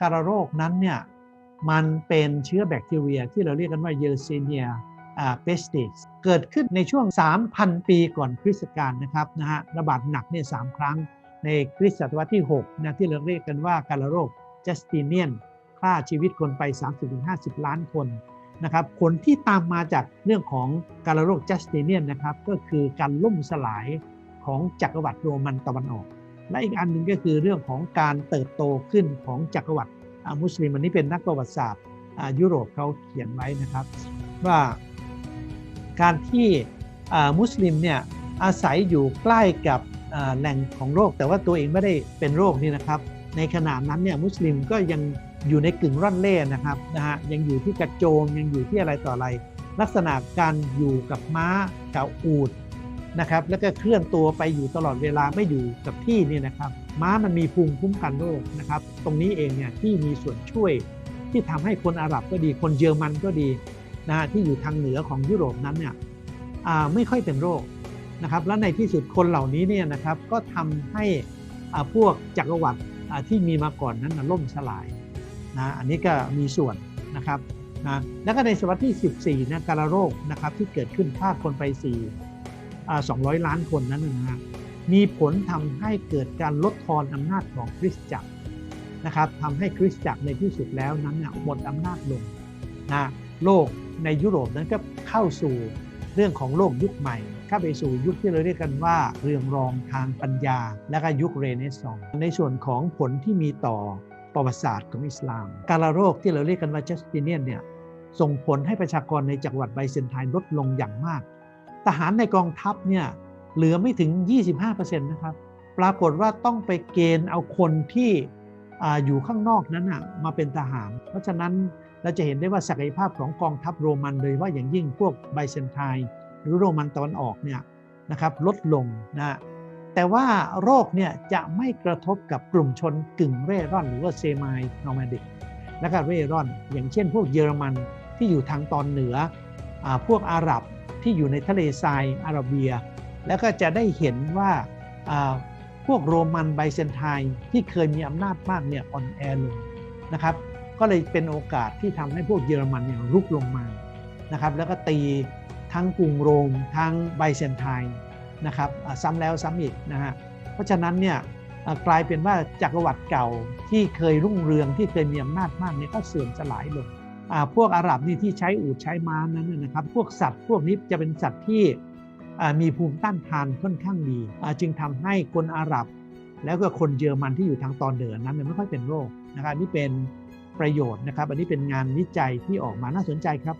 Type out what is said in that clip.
การโรคนั้นเนี่ยมันเป็นเชื้อแบคทีเรียที่เราเรียกกันว่าเยอร์ซีเนียเปสติสเกิดขึ้นในช่วง 3,000 ปีก่อนคริสตกาลนะครับนะฮะระบาดหนักเนี่ยสามครั้งในคริสตศตวรรษที่6นะที่เราเรียกกันว่าการโรคจัสติเนียนฆ่าชีวิตคนไป 30-50 ล้านคนนะครับผลที่ตามมาจากเรื่องของการโรคจัสติเนียนนะครับก็คือการล่มสลายของจักรวรรดิโรมันตะวันออก และอีกอันหนึ่งก็คือเรื่องของการเติบโตขึ้นของจักรวรรดิมุสลิมอันนี้เป็นนักประวัติศาสตร์ยุโรปเขาเขียนไว้นะครับ ว่าการที่มุสลิมเนี่ยอาศัยอยู่ใกล้กับแหล่งของโรค แต่ว่าตัวเองไม่ได้เป็นโรคนี่นะครับ ในขณะนั้นเนี่ยมุสลิมก็ยังอยู่ในกึ่งร่อนเล่นะครับนะฮะยังอยู่ที่กระโจมยังอยู่ที่อะไรต่ออะไร ลักษณะการอยู่กับม้ากับอูด นะครับแล้วก็เคลื่อนตัวไปอยู่ตลอดเวลาไม่อยู่กับที่นี่นะครับม้ามันมีภูมิคุ้มกันโรคนะครับตรงนี้เองเนี่ยที่มีส่วนช่วยที่ทำให้คนอาหรับก็ดี คนเยอรมันก็ดีนะฮะที่อยู่ทางเหนือของยุโรปนั้นเนี่ยไม่ค่อยเป็นโรคนะครับและในที่สุดคนเหล่านี้เนี่ยนะครับก็ทำให้พวกจักรวรรดิที่มีมาก่อนนั้นล่มสลายนะอันนี้ก็มีส่วนนะครับนะแล้วก็ในศตวรรษที่ 14นะการโรคนะครับที่เกิดขึ้นฆ่าคนไป4 200 ล้านคนนั้นนะฮะมีผลทำให้เกิดการลดทอนอำนาจของคริสตจักรนะครับทำให้คริสตจักรในที่สุดแล้วนั้นเนี่ยหมดอำนาจลงนะโลกในยุโรปนั้นก็เข้าสู่เรื่องของโลกยุคใหม่ เข้าไปสู่ยุคที่เราเรียกกันว่า เรืองรองทางปัญญา และก็ยุคเรเนซองส์ในส่วนของผลที่มีต่อประวัติศาสตร์ของอิสลาม การระโรคที่เราเรียกกันว่าจัสติเนียนเนี่ยส่งผลให้ประชากรในจังหวัดไบเซนไทน์ลดลงอย่างมาก ทหารในกองทัพเนี่ยเหลือไม่ถึง 25%นะครับ ปรากฏว่าต้องไปเกณฑ์เอาคนที่อยู่ข้างนอกนั้นมาเป็นทหาร เพราะฉะนั้นเราจะเห็นได้ว่าศักยภาพของกองทัพโรมันโดยว่าอย่างยิ่งพวกไบเซนไทน์หรือโรมันตะวันออกเนี่ยนะครับลดลงนะแต่ว่าโรคเนี่ยจะไม่กระทบกับกลุ่มชนกึ่งเร่ร่อน หรือว่าเซมายนอร์แมดิกและก็เร่ร่อน อย่างเช่นพวกเยอรมันที่อยู่ทางตอนเหนือ พวกอาหรับที่อยู่ในทะเลทรายอาระเบีย แล้วก็จะได้เห็นว่าพวกโรมันไบเซนไทน์ที่เคยมีอำนาจมากเนี่ยอ่อนแอลงนะครับ ก็เลยเป็นโอกาสที่ทำให้พวกเยอรมันเนี่ยรุกลงมานะครับแล้วก็ตีทั้งกรุงโรมทั้งไบเซนไทน์นะครับซ้ำแล้วซ้ำอีกนะฮะเพราะฉะนั้นเนี่ยกลายเป็นว่าจักรวรรดิเก่าที่เคยรุ่งเรืองที่เคยมีอำนาจมากเนี่ยก็เสื่อมสลายลง พวกอาหรับนี่ที่ใช้อูดใช้ม้านั้นนะครับ พวกสัตว์พวกนี้จะเป็นสัตว์ที่มีภูมิต้านทานค่อนข้างดี จึงทำให้คนอาหรับ แล้วก็คนเยอรมันที่อยู่ทางตอนเหนือนั้นไม่ค่อยเป็นโรคนะครับนี่เป็นประโยชน์นะครับ อันนี้เป็นงานวิจัยที่ออกมาน่าสนใจครับ